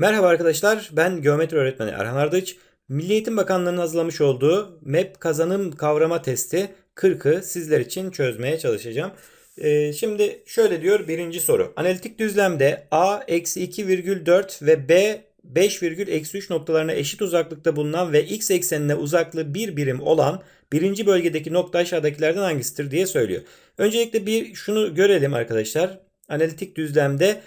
Merhaba arkadaşlar, ben geometri öğretmeni Erhan Ardıç. Milli Eğitim Bakanlığı'nın hazırlamış olduğu MEP kazanım kavrama testi 40'ı sizler için çözmeye çalışacağım. Ee, şimdi şöyle diyor birinci soru. Analitik düzlemde A eksi 2,4 ve B 5,3 noktalarına eşit uzaklıkta bulunan ve x eksenine uzaklığı bir birim olan birinci bölgedeki nokta aşağıdakilerden hangisidir diye söylüyor. Öncelikle bir şunu görelim arkadaşlar. Analitik düzlemde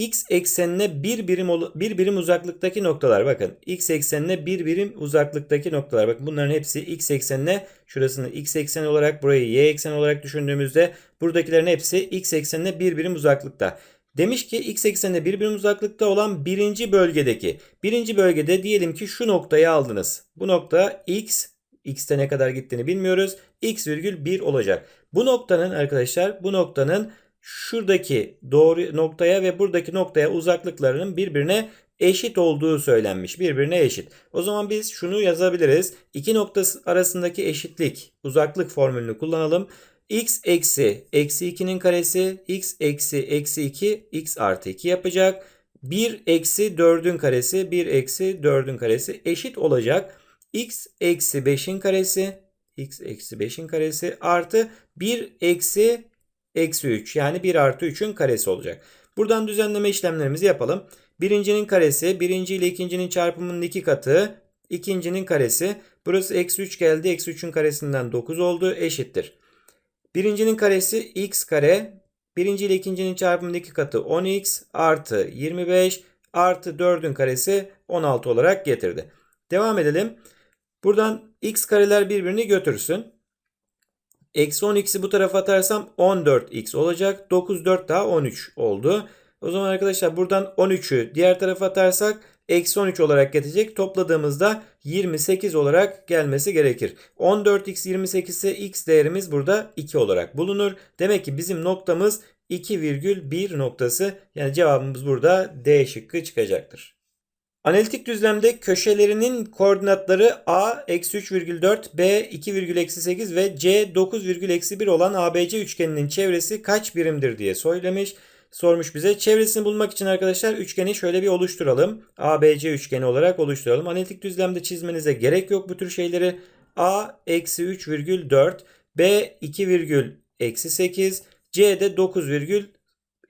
x eksenine bir birim bir birim uzaklıktaki noktalar bakın x eksenine bir birim uzaklıktaki noktalar bakın bunların hepsi x eksenine şurasını x eksen olarak burayı y eksen olarak düşündüğümüzde buradakilerin hepsi x eksenine bir birim uzaklıkta. Demiş ki x eksenine bir birim uzaklıkta olan birinci bölgedeki birinci bölgede diyelim ki şu noktayı aldınız. Bu nokta x x'te ne kadar gittiğini bilmiyoruz. x virgül 1 olacak. Bu noktanın arkadaşlar bu noktanın şuradaki doğru noktaya ve buradaki noktaya uzaklıklarının birbirine eşit olduğu söylenmiş. Birbirine eşit. O zaman biz şunu yazabiliriz. İki nokta arasındaki eşitlik uzaklık formülünü kullanalım. x eksi eksi 2'nin karesi x eksi eksi 2 x artı 2 yapacak. 1 eksi 4'ün karesi 1 eksi 4'ün karesi eşit olacak. x eksi 5'in karesi x eksi 5'in karesi artı 1 eksi eksi 3 yani 1 artı 3'ün karesi olacak. Buradan düzenleme işlemlerimizi yapalım. Birincinin karesi birinci ile ikincinin çarpımının iki katı ikincinin karesi. Burası eksi 3 geldi. Eksi 3'ün karesinden 9 oldu. Eşittir. Birincinin karesi x kare. Birinci ile ikincinin çarpımının iki katı 10x artı 25 artı 4'ün karesi 16 olarak getirdi. Devam edelim. Buradan x kareler birbirini götürsün. Eksi 10x'i bu tarafa atarsam 14x olacak. 9 4 daha 13 oldu. O zaman arkadaşlar buradan 13'ü diğer tarafa atarsak eksi 13 olarak gelecek. Topladığımızda 28 olarak gelmesi gerekir. 14x 28 ise x değerimiz burada 2 olarak bulunur. Demek ki bizim noktamız 2,1 noktası. Yani cevabımız burada D şıkkı çıkacaktır. Analitik düzlemde köşelerinin koordinatları a eksi 3,4, b 2,8 ve c 9,1 olan ABC üçgeninin çevresi kaç birimdir diye söylemiş. Sormuş bize. Çevresini bulmak için arkadaşlar üçgeni şöyle bir oluşturalım. ABC üçgeni olarak oluşturalım. Analitik düzlemde çizmenize gerek yok bu tür şeyleri. a eksi 3,4, b 2,8, c de 9,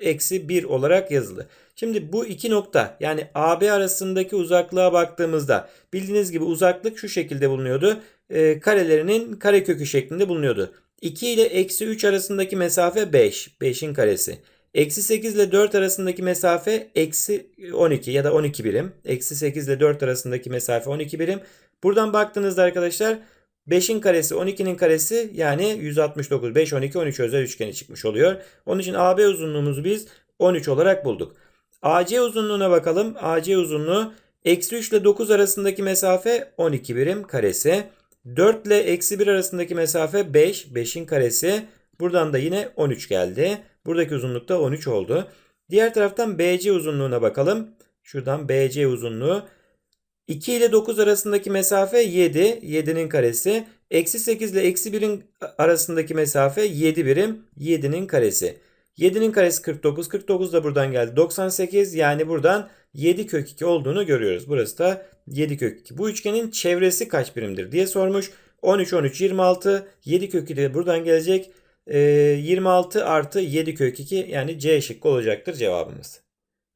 eksi 1 olarak yazılı. Şimdi bu iki nokta yani AB arasındaki uzaklığa baktığımızda bildiğiniz gibi uzaklık şu şekilde bulunuyordu. E, karelerinin karekökü şeklinde bulunuyordu. 2 ile eksi 3 arasındaki mesafe 5. 5'in karesi. Eksi 8 ile 4 arasındaki mesafe eksi 12 ya da 12 birim. Eksi 8 ile 4 arasındaki mesafe 12 birim. Buradan baktığınızda arkadaşlar 5'in karesi 12'nin karesi yani 169. 5, 12, 13 özel üçgeni çıkmış oluyor. Onun için AB uzunluğumuzu biz 13 olarak bulduk. AC uzunluğuna bakalım. AC uzunluğu eksi 3 ile 9 arasındaki mesafe 12 birim karesi. 4 ile eksi 1 arasındaki mesafe 5. 5'in karesi. Buradan da yine 13 geldi. Buradaki uzunluk da 13 oldu. Diğer taraftan BC uzunluğuna bakalım. Şuradan BC uzunluğu. 2 ile 9 arasındaki mesafe 7. 7'nin karesi. Eksi 8 ile eksi 1'in arasındaki mesafe 7 birim. 7'nin karesi. 7'nin karesi 49. 49 da buradan geldi. 98 yani buradan 7 kök 2 olduğunu görüyoruz. Burası da 7 kök 2. Bu üçgenin çevresi kaç birimdir diye sormuş. 13, 13, 26. 7 kök 2 de buradan gelecek. Ee, 26 artı 7 kök 2 yani C şıkkı olacaktır cevabımız.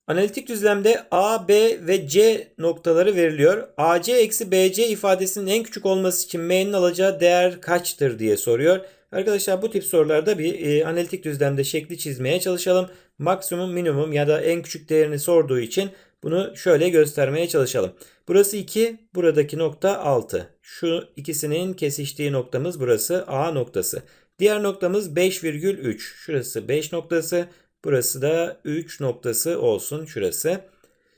Analitik düzlemde A, B ve C noktaları veriliyor. AC eksi BC ifadesinin en küçük olması için M'nin alacağı değer kaçtır diye soruyor. Arkadaşlar bu tip sorularda bir e, analitik düzlemde şekli çizmeye çalışalım. Maksimum minimum ya da en küçük değerini sorduğu için bunu şöyle göstermeye çalışalım. Burası 2, buradaki nokta 6. Şu ikisinin kesiştiği noktamız burası A noktası. Diğer noktamız 5,3. Şurası 5 noktası. Burası da 3 noktası olsun şurası.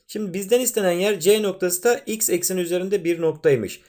Şimdi bizden istenen yer C noktası da x eksen üzerinde bir noktaymış.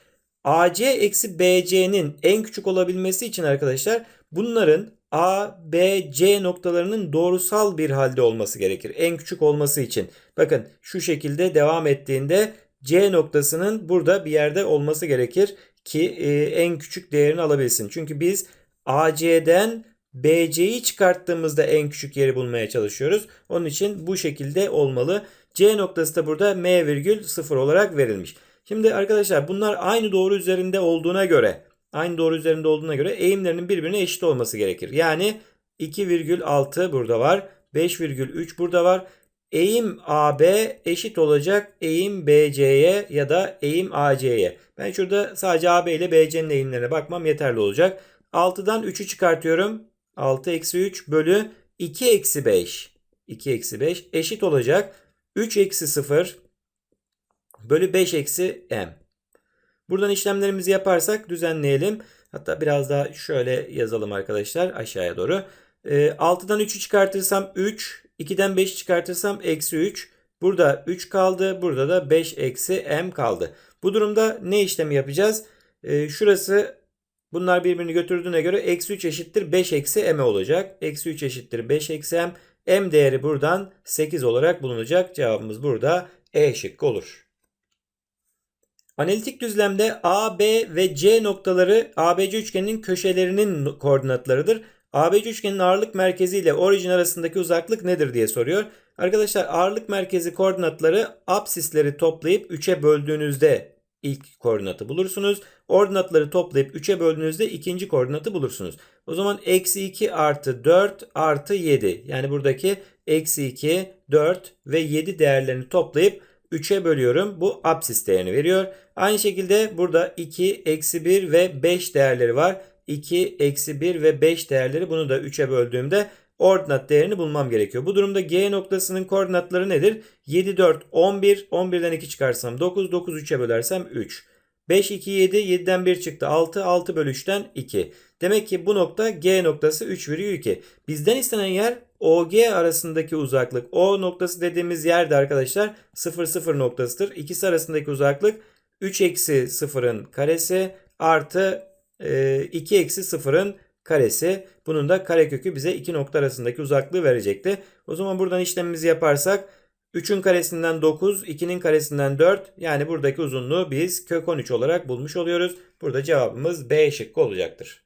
AC eksi BC'nin en küçük olabilmesi için arkadaşlar bunların A, B, C noktalarının doğrusal bir halde olması gerekir. En küçük olması için. Bakın şu şekilde devam ettiğinde C noktasının burada bir yerde olması gerekir ki e, en küçük değerini alabilsin. Çünkü biz AC'den BC'yi çıkarttığımızda en küçük yeri bulmaya çalışıyoruz. Onun için bu şekilde olmalı. C noktası da burada M virgül 0 olarak verilmiş. Şimdi arkadaşlar bunlar aynı doğru üzerinde olduğuna göre aynı doğru üzerinde olduğuna göre eğimlerinin birbirine eşit olması gerekir. Yani 2,6 burada var. 5,3 burada var. Eğim AB eşit olacak eğim BC'ye ya da eğim AC'ye. Ben şurada sadece AB ile BC'nin eğimlerine bakmam yeterli olacak. 6'dan 3'ü çıkartıyorum. 6 eksi 3 bölü 2 eksi 5. 2 eksi 5 eşit olacak. 3 eksi 0 bölü 5 eksi m. Buradan işlemlerimizi yaparsak düzenleyelim. Hatta biraz daha şöyle yazalım arkadaşlar aşağıya doğru. E, 6'dan 3'ü çıkartırsam 3. 2'den 5'i çıkartırsam eksi 3. Burada 3 kaldı. Burada da 5 eksi m kaldı. Bu durumda ne işlemi yapacağız? E, şurası bunlar birbirini götürdüğüne göre eksi 3 eşittir 5 eksi m olacak. Eksi 3 eşittir 5 eksi m. m değeri buradan 8 olarak bulunacak. Cevabımız burada E şıkkı olur. Analitik düzlemde A, B ve C noktaları ABC üçgeninin köşelerinin koordinatlarıdır. ABC üçgenin ağırlık merkezi ile orijin arasındaki uzaklık nedir diye soruyor. Arkadaşlar ağırlık merkezi koordinatları absisleri toplayıp 3'e böldüğünüzde ilk koordinatı bulursunuz. Ordinatları toplayıp 3'e böldüğünüzde ikinci koordinatı bulursunuz. O zaman eksi 2 artı 4 artı 7 yani buradaki eksi 2, 4 ve 7 değerlerini toplayıp 3'e bölüyorum. Bu absis değerini veriyor. Aynı şekilde burada 2, eksi 1 ve 5 değerleri var. 2, eksi 1 ve 5 değerleri bunu da 3'e böldüğümde ordinat değerini bulmam gerekiyor. Bu durumda G noktasının koordinatları nedir? 7, 4, 11. 11'den 2 çıkarsam 9, 9 3'e bölersem 3. 5, 2, 7, 7'den 1 çıktı 6, 6 bölü 3'ten 2. Demek ki bu nokta G noktası 3,2. Bizden istenen yer OG arasındaki uzaklık. O noktası dediğimiz yerde arkadaşlar 0, 0 noktasıdır. İkisi arasındaki uzaklık 3 eksi 0'ın karesi artı 2 eksi 0'ın karesi. Bunun da karekökü bize iki nokta arasındaki uzaklığı verecekti. O zaman buradan işlemimizi yaparsak 3'ün karesinden 9, 2'nin karesinden 4 yani buradaki uzunluğu biz kök 13 olarak bulmuş oluyoruz. Burada cevabımız B şıkkı olacaktır.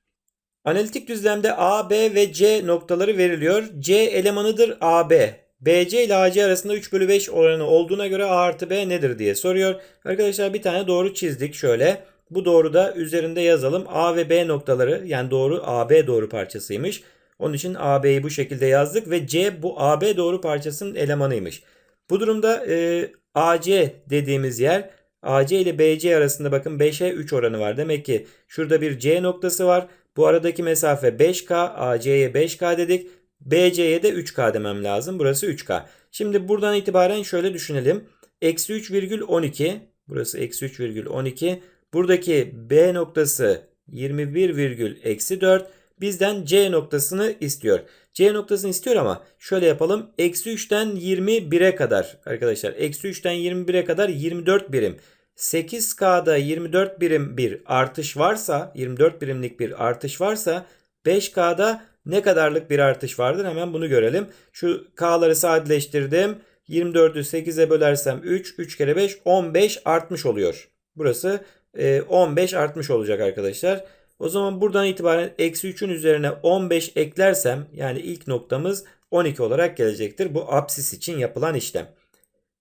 Analitik düzlemde A, B ve C noktaları veriliyor. C elemanıdır AB. BC ile AC arasında 3 bölü 5 oranı olduğuna göre A artı B nedir diye soruyor. Arkadaşlar bir tane doğru çizdik şöyle. Bu doğru da üzerinde yazalım. A ve B noktaları yani doğru AB doğru parçasıymış. Onun için AB'yi bu şekilde yazdık ve C bu AB doğru parçasının elemanıymış. Bu durumda e, AC dediğimiz yer AC ile BC arasında bakın 5'e 3 oranı var. Demek ki şurada bir C noktası var. Bu aradaki mesafe 5K. AC'ye 5K dedik. BC'ye de 3K demem lazım. Burası 3K. Şimdi buradan itibaren şöyle düşünelim. Eksi 3,12. Burası eksi 3,12. Buradaki B noktası 21,4 bizden C noktasını istiyor. C noktasını istiyor ama şöyle yapalım. Eksi 3'ten 21'e kadar arkadaşlar. Eksi 3'ten 21'e kadar 24 birim. 8K'da 24 birim bir artış varsa 24 birimlik bir artış varsa 5K'da ne kadarlık bir artış vardır hemen bunu görelim. Şu K'ları sadeleştirdim. 24'ü 8'e bölersem 3, 3 kere 5 15 artmış oluyor. Burası 15 artmış olacak arkadaşlar. O zaman buradan itibaren eksi 3'ün üzerine 15 eklersem yani ilk noktamız 12 olarak gelecektir. Bu apsis için yapılan işlem.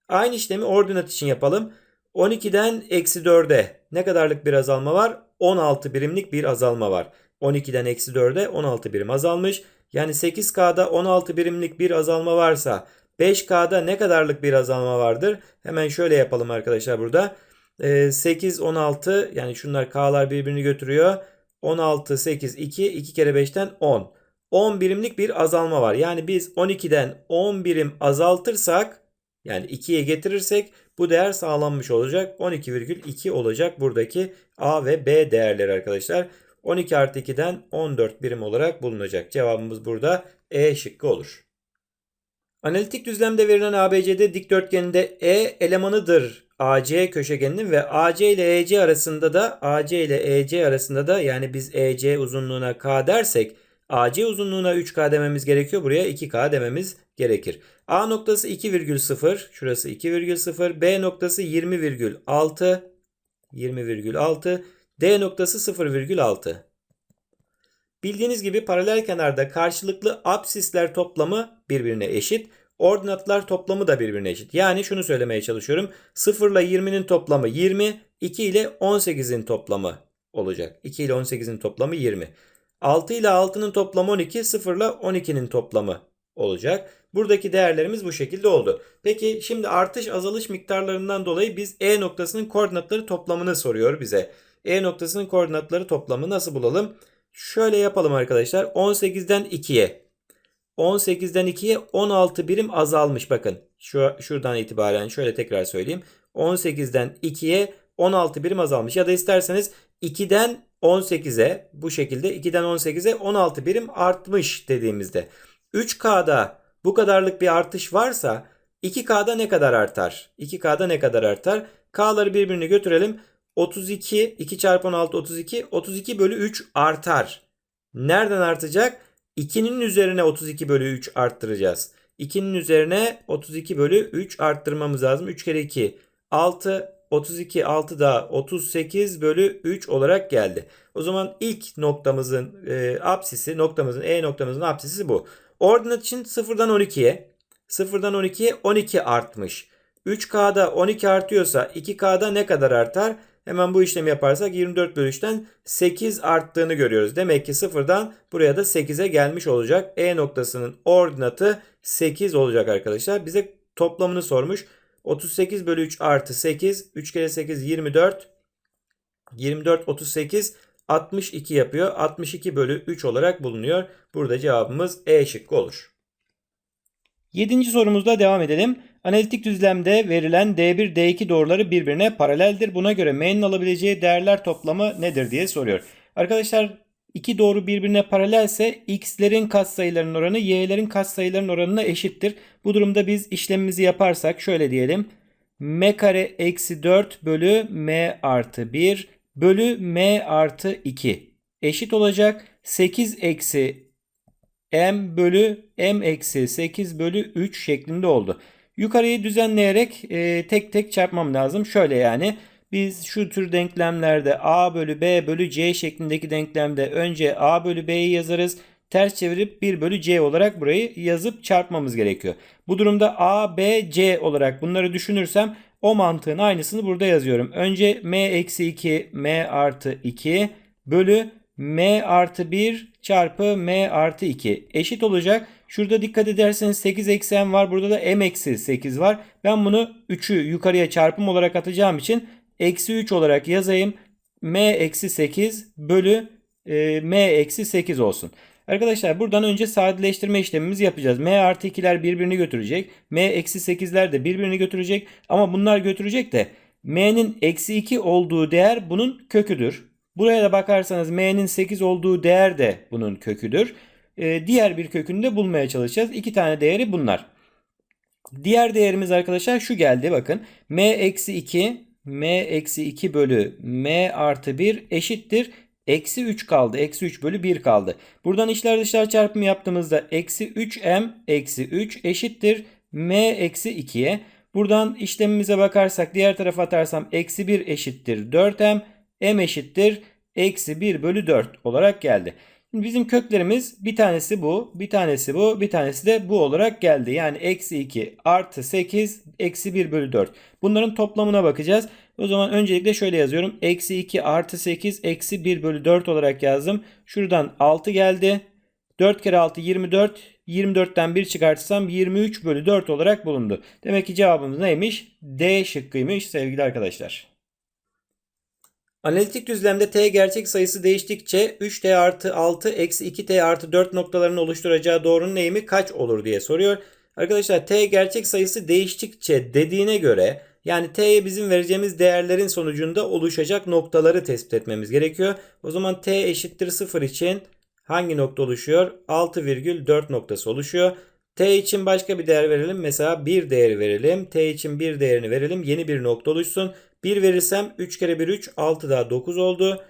Aynı işlemi ordinat için yapalım. 12'den eksi 4'e ne kadarlık bir azalma var? 16 birimlik bir azalma var. 12'den eksi 4'e 16 birim azalmış. Yani 8K'da 16 birimlik bir azalma varsa 5K'da ne kadarlık bir azalma vardır? Hemen şöyle yapalım arkadaşlar burada. 8, 16 yani şunlar K'lar birbirini götürüyor. 16, 8, 2, 2 kere 5'ten 10. 10 birimlik bir azalma var. Yani biz 12'den 10 birim azaltırsak yani 2'ye getirirsek bu değer sağlanmış olacak. 12,2 olacak buradaki A ve B değerleri arkadaşlar. 12 artı 2'den 14 birim olarak bulunacak. Cevabımız burada E şıkkı olur. Analitik düzlemde verilen ABCD dikdörtgeninde E elemanıdır AC köşegeninin ve AC ile EC arasında da AC ile EC arasında da yani biz EC uzunluğuna K dersek AC uzunluğuna 3K dememiz gerekiyor. Buraya 2K dememiz gerekir. A noktası 2,0 şurası 2,0 B noktası 20,6 20,6 D noktası 0,6 Bildiğiniz gibi paralel kenarda karşılıklı absisler toplamı birbirine eşit. Ordinatlar toplamı da birbirine eşit. Yani şunu söylemeye çalışıyorum. 0 ile 20'nin toplamı 20, 2 ile 18'in toplamı olacak. 2 ile 18'in toplamı 20. 6 ile 6'nın toplamı 12, 0 ile 12'nin toplamı olacak. Buradaki değerlerimiz bu şekilde oldu. Peki şimdi artış azalış miktarlarından dolayı biz E noktasının koordinatları toplamını soruyor bize. E noktasının koordinatları toplamı nasıl bulalım? Şöyle yapalım arkadaşlar. 18'den 2'ye 18'den 2'ye 16 birim azalmış bakın. Şu şuradan itibaren şöyle tekrar söyleyeyim. 18'den 2'ye 16 birim azalmış ya da isterseniz 2'den 18'e bu şekilde 2'den 18'e 16 birim artmış dediğimizde 3K'da bu kadarlık bir artış varsa 2K'da ne kadar artar? 2K'da ne kadar artar? K'ları birbirine götürelim. 32 2 çarpı 16 32 32 bölü 3 artar. Nereden artacak? 2'nin üzerine 32 bölü 3 arttıracağız. 2'nin üzerine 32 bölü 3 arttırmamız lazım. 3 kere 2 6 32 6 da 38 bölü 3 olarak geldi. O zaman ilk noktamızın e, apsisi noktamızın E noktamızın apsisi bu. Ordinat için 0'dan 12'ye 0'dan 12'ye 12 artmış. 3K'da 12 artıyorsa 2K'da ne kadar artar? Hemen bu işlemi yaparsak 24 bölü 3'ten 8 arttığını görüyoruz. Demek ki 0'dan buraya da 8'e gelmiş olacak. E noktasının ordinatı 8 olacak arkadaşlar. Bize toplamını sormuş. 38 bölü 3 artı 8. 3 kere 8 24. 24 38 62 yapıyor. 62 bölü 3 olarak bulunuyor. Burada cevabımız E şıkkı olur. Yedinci sorumuzda devam edelim. Analitik düzlemde verilen D1, D2 doğruları birbirine paraleldir. Buna göre M'nin alabileceği değerler toplamı nedir diye soruyor. Arkadaşlar iki doğru birbirine paralelse x'lerin katsayılarının oranı y'lerin katsayılarının oranına eşittir. Bu durumda biz işlemimizi yaparsak şöyle diyelim. m kare eksi 4 bölü m artı 1 bölü m artı 2 eşit olacak. 8 eksi m bölü m eksi 8 bölü 3 şeklinde oldu. Yukarıyı düzenleyerek e, tek tek çarpmam lazım. Şöyle yani biz şu tür denklemlerde a bölü b bölü c şeklindeki denklemde önce a bölü b'yi yazarız. Ters çevirip 1 bölü c olarak burayı yazıp çarpmamız gerekiyor. Bu durumda a, b, c olarak bunları düşünürsem o mantığın aynısını burada yazıyorum. Önce m eksi 2 m artı 2 bölü m artı 1 çarpı m artı 2 eşit olacak. Şurada dikkat ederseniz 8 eksi m var. Burada da m eksi 8 var. Ben bunu 3'ü yukarıya çarpım olarak atacağım için eksi 3 olarak yazayım. m eksi 8 bölü e, m eksi 8 olsun. Arkadaşlar buradan önce sadeleştirme işlemimizi yapacağız. m artı 2'ler birbirini götürecek. m eksi 8'ler de birbirini götürecek. Ama bunlar götürecek de m'nin eksi 2 olduğu değer bunun köküdür. Buraya da bakarsanız m'nin 8 olduğu değer de bunun köküdür. Ee, diğer bir kökünü de bulmaya çalışacağız. İki tane değeri bunlar. Diğer değerimiz arkadaşlar şu geldi bakın. m eksi 2 m eksi 2 bölü m artı 1 eşittir. Eksi 3 kaldı. Eksi 3 bölü 1 kaldı. Buradan içler dışlar çarpımı yaptığımızda eksi 3m eksi 3 eşittir. m eksi 2'ye. Buradan işlemimize bakarsak diğer tarafa atarsam eksi 1 eşittir 4m. m eşittir eksi 1 bölü 4 olarak geldi. Bizim köklerimiz bir tanesi bu, bir tanesi bu, bir tanesi de bu olarak geldi. Yani eksi 2 artı 8 eksi 1 bölü 4. Bunların toplamına bakacağız. O zaman öncelikle şöyle yazıyorum. Eksi 2 artı 8 eksi 1 bölü 4 olarak yazdım. Şuradan 6 geldi. 4 kere 6 24. 24'ten 1 çıkartırsam 23 bölü 4 olarak bulundu. Demek ki cevabımız neymiş? D şıkkıymış sevgili arkadaşlar. Analitik düzlemde t gerçek sayısı değiştikçe 3t artı 6 eksi 2t artı 4 noktalarının oluşturacağı doğrunun eğimi kaç olur diye soruyor. Arkadaşlar t gerçek sayısı değiştikçe dediğine göre yani t'ye bizim vereceğimiz değerlerin sonucunda oluşacak noktaları tespit etmemiz gerekiyor. O zaman t eşittir 0 için hangi nokta oluşuyor? 6,4 noktası oluşuyor. T için başka bir değer verelim. Mesela 1 değeri verelim. T için 1 değerini verelim. Yeni bir nokta oluşsun. 1 verirsem 3 kere 1 3 6 daha 9 oldu.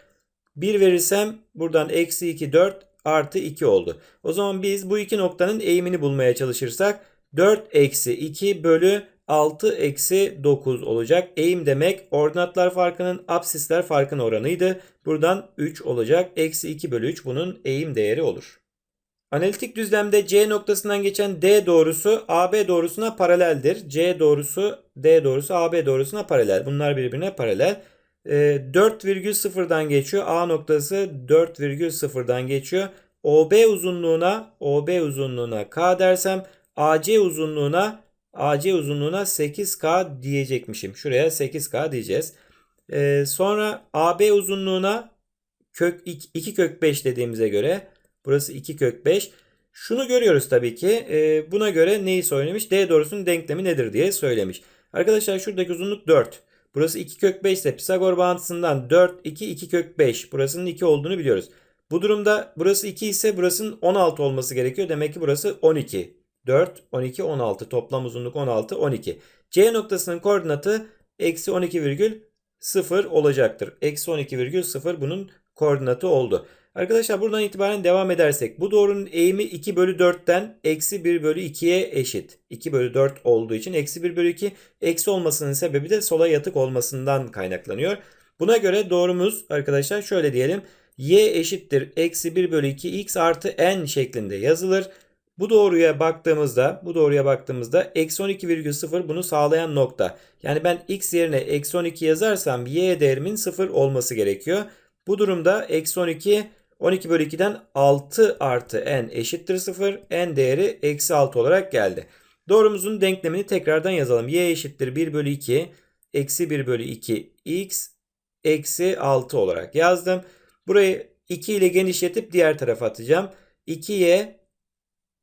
1 verirsem buradan eksi 2 4 artı 2 oldu. O zaman biz bu iki noktanın eğimini bulmaya çalışırsak 4 eksi 2 bölü 6 eksi 9 olacak. Eğim demek ordinatlar farkının absisler farkının oranıydı. Buradan 3 olacak. Eksi 2 bölü 3 bunun eğim değeri olur. Analitik düzlemde C noktasından geçen D doğrusu AB doğrusuna paraleldir. C doğrusu D doğrusu AB doğrusuna paralel. Bunlar birbirine paralel. E, 4,0'dan geçiyor. A noktası 4,0'dan geçiyor. OB uzunluğuna OB uzunluğuna K dersem AC uzunluğuna AC uzunluğuna 8K diyecekmişim. Şuraya 8K diyeceğiz. Ee, sonra AB uzunluğuna kök 2, 2 kök 5 dediğimize göre burası 2 kök 5. Şunu görüyoruz tabii ki. Ee, buna göre neyi söylemiş? D doğrusunun denklemi nedir diye söylemiş. Arkadaşlar şuradaki uzunluk 4. Burası 2 kök 5 ise Pisagor bağıntısından 4, 2, 2 kök 5. Burasının 2 olduğunu biliyoruz. Bu durumda burası 2 ise burasının 16 olması gerekiyor. Demek ki burası 12. 4, 12, 16. Toplam uzunluk 16, 12. C noktasının koordinatı eksi 12,0 olacaktır. Eksi 12,0 bunun koordinatı oldu. Arkadaşlar buradan itibaren devam edersek bu doğrunun eğimi 2 bölü 4'ten eksi 1 bölü 2'ye eşit. 2 bölü 4 olduğu için eksi 1 bölü 2 eksi olmasının sebebi de sola yatık olmasından kaynaklanıyor. Buna göre doğrumuz arkadaşlar şöyle diyelim. y eşittir eksi 1 bölü 2 x artı n şeklinde yazılır. Bu doğruya baktığımızda, bu doğruya baktığımızda eksi 12,0 bunu sağlayan nokta. Yani ben x yerine eksi 12 yazarsam y değerimin 0 olması gerekiyor. Bu durumda eksi 12 12 bölü 2'den 6 artı n eşittir 0. n değeri eksi 6 olarak geldi. Doğrumuzun denklemini tekrardan yazalım. y eşittir 1 bölü 2 eksi 1 bölü 2 x eksi 6 olarak yazdım. Burayı 2 ile genişletip diğer tarafa atacağım. 2y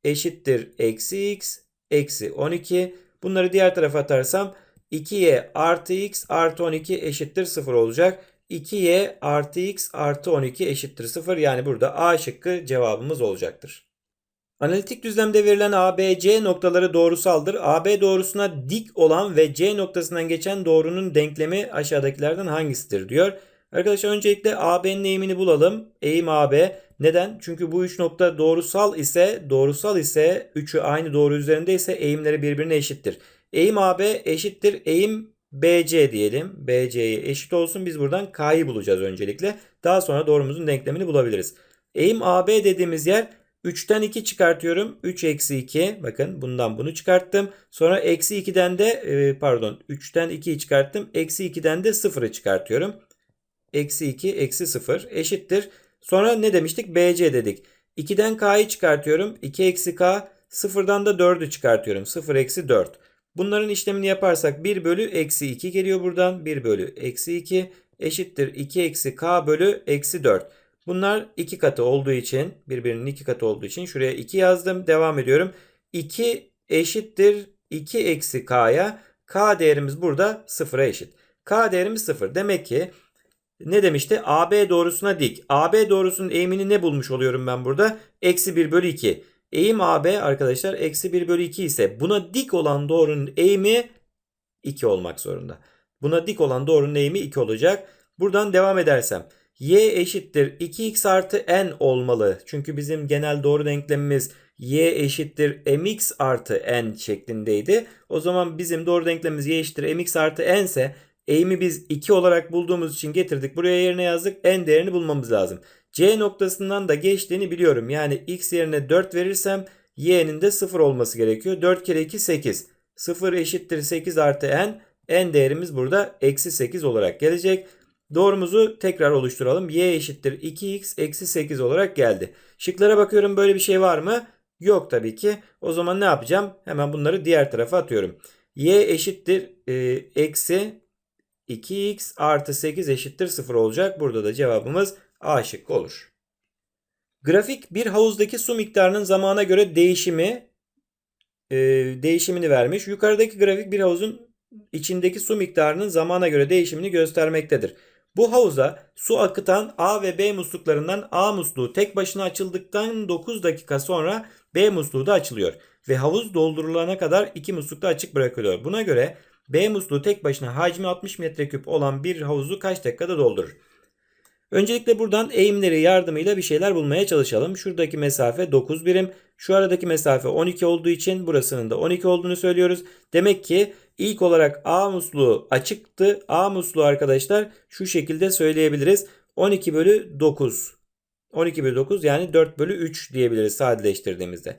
eşittir eksi x eksi 12. Bunları diğer tarafa atarsam 2y artı x artı 12 eşittir 0 olacak. 2y artı x artı 12 eşittir 0. Yani burada A şıkkı cevabımız olacaktır. Analitik düzlemde verilen ABC noktaları doğrusaldır. AB doğrusuna dik olan ve C noktasından geçen doğrunun denklemi aşağıdakilerden hangisidir diyor. Arkadaşlar öncelikle AB'nin eğimini bulalım. Eğim AB. Neden? Çünkü bu üç nokta doğrusal ise doğrusal ise üçü aynı doğru üzerinde ise eğimleri birbirine eşittir. Eğim AB eşittir eğim BC diyelim. BC'ye eşit olsun. Biz buradan K'yı bulacağız öncelikle. Daha sonra doğrumuzun denklemini bulabiliriz. Eğim AB dediğimiz yer 3'ten 2 çıkartıyorum. 3 eksi 2. Bakın bundan bunu çıkarttım. Sonra eksi 2'den de e, pardon 3'ten 2'yi çıkarttım. Eksi 2'den de 0'ı çıkartıyorum. Eksi 2 eksi 0 eşittir. Sonra ne demiştik? BC dedik. 2'den K'yı çıkartıyorum. 2 eksi K. 0'dan da 4'ü çıkartıyorum. 0 eksi 4. Bunların işlemini yaparsak 1 bölü eksi 2 geliyor buradan. 1 bölü eksi 2 eşittir 2 eksi K bölü eksi 4. Bunlar iki katı olduğu için birbirinin iki katı olduğu için şuraya 2 yazdım. Devam ediyorum. 2 eşittir 2 eksi K'ya. K değerimiz burada 0'a eşit. K değerimiz 0. Demek ki ne demişti? AB doğrusuna dik. AB doğrusunun eğimini ne bulmuş oluyorum ben burada? Eksi 1 bölü 2. Eğim AB arkadaşlar eksi 1 bölü 2 ise buna dik olan doğrunun eğimi 2 olmak zorunda. Buna dik olan doğrunun eğimi 2 olacak. Buradan devam edersem y eşittir 2x artı n olmalı. Çünkü bizim genel doğru denklemimiz y eşittir mx artı n şeklindeydi. O zaman bizim doğru denklemimiz y eşittir mx artı n ise eğimi biz 2 olarak bulduğumuz için getirdik. Buraya yerine yazdık. n değerini bulmamız lazım. C noktasından da geçtiğini biliyorum. Yani x yerine 4 verirsem y'nin de 0 olması gerekiyor. 4 kere 2 8. 0 eşittir 8 artı n. n değerimiz burada eksi 8 olarak gelecek. Doğrumuzu tekrar oluşturalım. y eşittir 2x eksi 8 olarak geldi. Şıklara bakıyorum böyle bir şey var mı? Yok tabii ki. O zaman ne yapacağım? Hemen bunları diğer tarafa atıyorum. y eşittir e, eksi 2x artı 8 eşittir 0 olacak. Burada da cevabımız A şıkkı olur. Grafik bir havuzdaki su miktarının zamana göre değişimi e, değişimini vermiş. Yukarıdaki grafik bir havuzun içindeki su miktarının zamana göre değişimini göstermektedir. Bu havuza su akıtan A ve B musluklarından A musluğu tek başına açıldıktan 9 dakika sonra B musluğu da açılıyor ve havuz doldurulana kadar iki musluk da açık bırakılıyor. Buna göre B musluğu tek başına hacmi 60 metreküp olan bir havuzu kaç dakikada doldurur? Öncelikle buradan eğimleri yardımıyla bir şeyler bulmaya çalışalım. Şuradaki mesafe 9 birim. Şu aradaki mesafe 12 olduğu için burasının da 12 olduğunu söylüyoruz. Demek ki İlk olarak A musluğu açıktı. A musluğu arkadaşlar şu şekilde söyleyebiliriz. 12 bölü 9. 12 bölü 9 yani 4 bölü 3 diyebiliriz sadeleştirdiğimizde.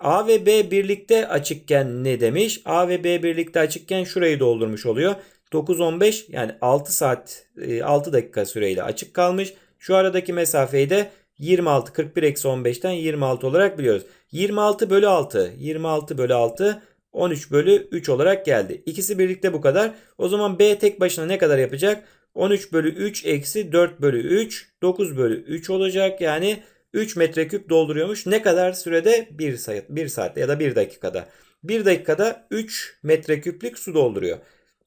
A ve B birlikte açıkken ne demiş? A ve B birlikte açıkken şurayı doldurmuş oluyor. 9-15 yani 6 saat 6 dakika süreyle açık kalmış. Şu aradaki mesafeyi de 26 41 eksi 15'ten 26 olarak biliyoruz. 26 bölü 6 26 bölü 6 13 bölü 3 olarak geldi. İkisi birlikte bu kadar. O zaman B tek başına ne kadar yapacak? 13 bölü 3 eksi 4 bölü 3 9 bölü 3 olacak. Yani 3 metreküp dolduruyormuş. Ne kadar sürede? 1 saat, 1 saatte ya da 1 dakikada. 1 dakikada 3 metreküplük su dolduruyor.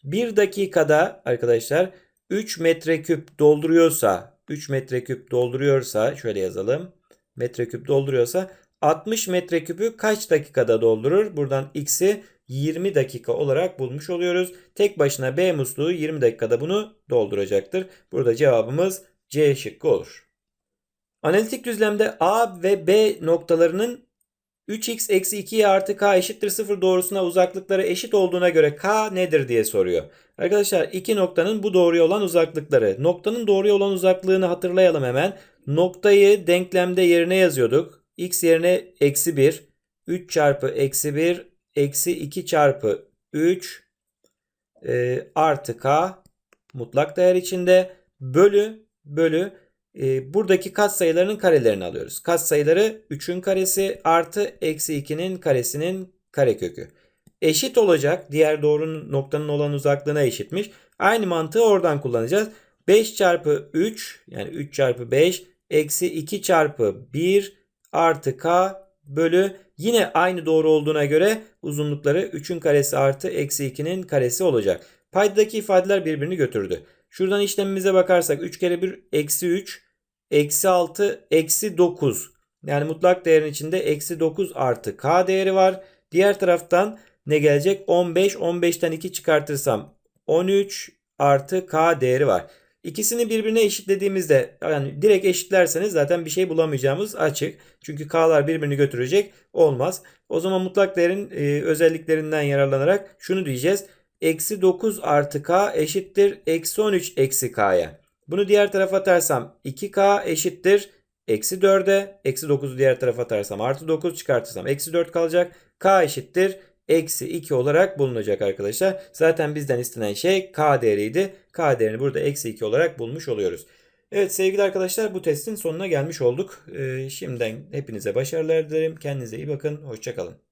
1 dakikada arkadaşlar 3 metreküp dolduruyorsa 3 metreküp dolduruyorsa şöyle yazalım. Metreküp dolduruyorsa 60 metreküpü kaç dakikada doldurur? Buradan x'i 20 dakika olarak bulmuş oluyoruz. Tek başına B musluğu 20 dakikada bunu dolduracaktır. Burada cevabımız C şıkkı olur. Analitik düzlemde A ve B noktalarının 3x eksi 2y artı k eşittir 0 doğrusuna uzaklıkları eşit olduğuna göre k nedir diye soruyor. Arkadaşlar iki noktanın bu doğruya olan uzaklıkları. Noktanın doğruya olan uzaklığını hatırlayalım hemen. Noktayı denklemde yerine yazıyorduk. x yerine eksi 1. 3 çarpı eksi 1 eksi 2 çarpı 3 e, artı k mutlak değer içinde bölü bölü e, buradaki katsayılarının karelerini alıyoruz. Katsayıları 3'ün karesi artı eksi 2'nin karesinin karekökü. Eşit olacak. Diğer doğrunun noktanın olan uzaklığına eşitmiş. Aynı mantığı oradan kullanacağız. 5 çarpı 3 yani 3 çarpı 5 eksi 2 çarpı 1 artı k bölü yine aynı doğru olduğuna göre uzunlukları 3'ün karesi artı eksi 2'nin karesi olacak. Paydadaki ifadeler birbirini götürdü. Şuradan işlemimize bakarsak 3 kere 1 eksi 3 eksi 6 eksi 9. Yani mutlak değerin içinde eksi 9 artı k değeri var. Diğer taraftan ne gelecek? 15. 15'ten 2 çıkartırsam 13 artı k değeri var. İkisini birbirine eşitlediğimizde yani direkt eşitlerseniz zaten bir şey bulamayacağımız açık. Çünkü k'lar birbirini götürecek olmaz. O zaman mutlak değerin e, özelliklerinden yararlanarak şunu diyeceğiz. Eksi 9 artı k eşittir eksi 13 eksi k'ya. Bunu diğer tarafa atarsam 2k eşittir eksi 4'e. Eksi 9'u diğer tarafa atarsam artı 9 çıkartırsam eksi 4 kalacak. k eşittir eksi 2 olarak bulunacak arkadaşlar. Zaten bizden istenen şey k değeriydi. K değerini burada eksi 2 olarak bulmuş oluyoruz. Evet sevgili arkadaşlar bu testin sonuna gelmiş olduk. Ee, şimdiden hepinize başarılar dilerim. Kendinize iyi bakın. Hoşçakalın.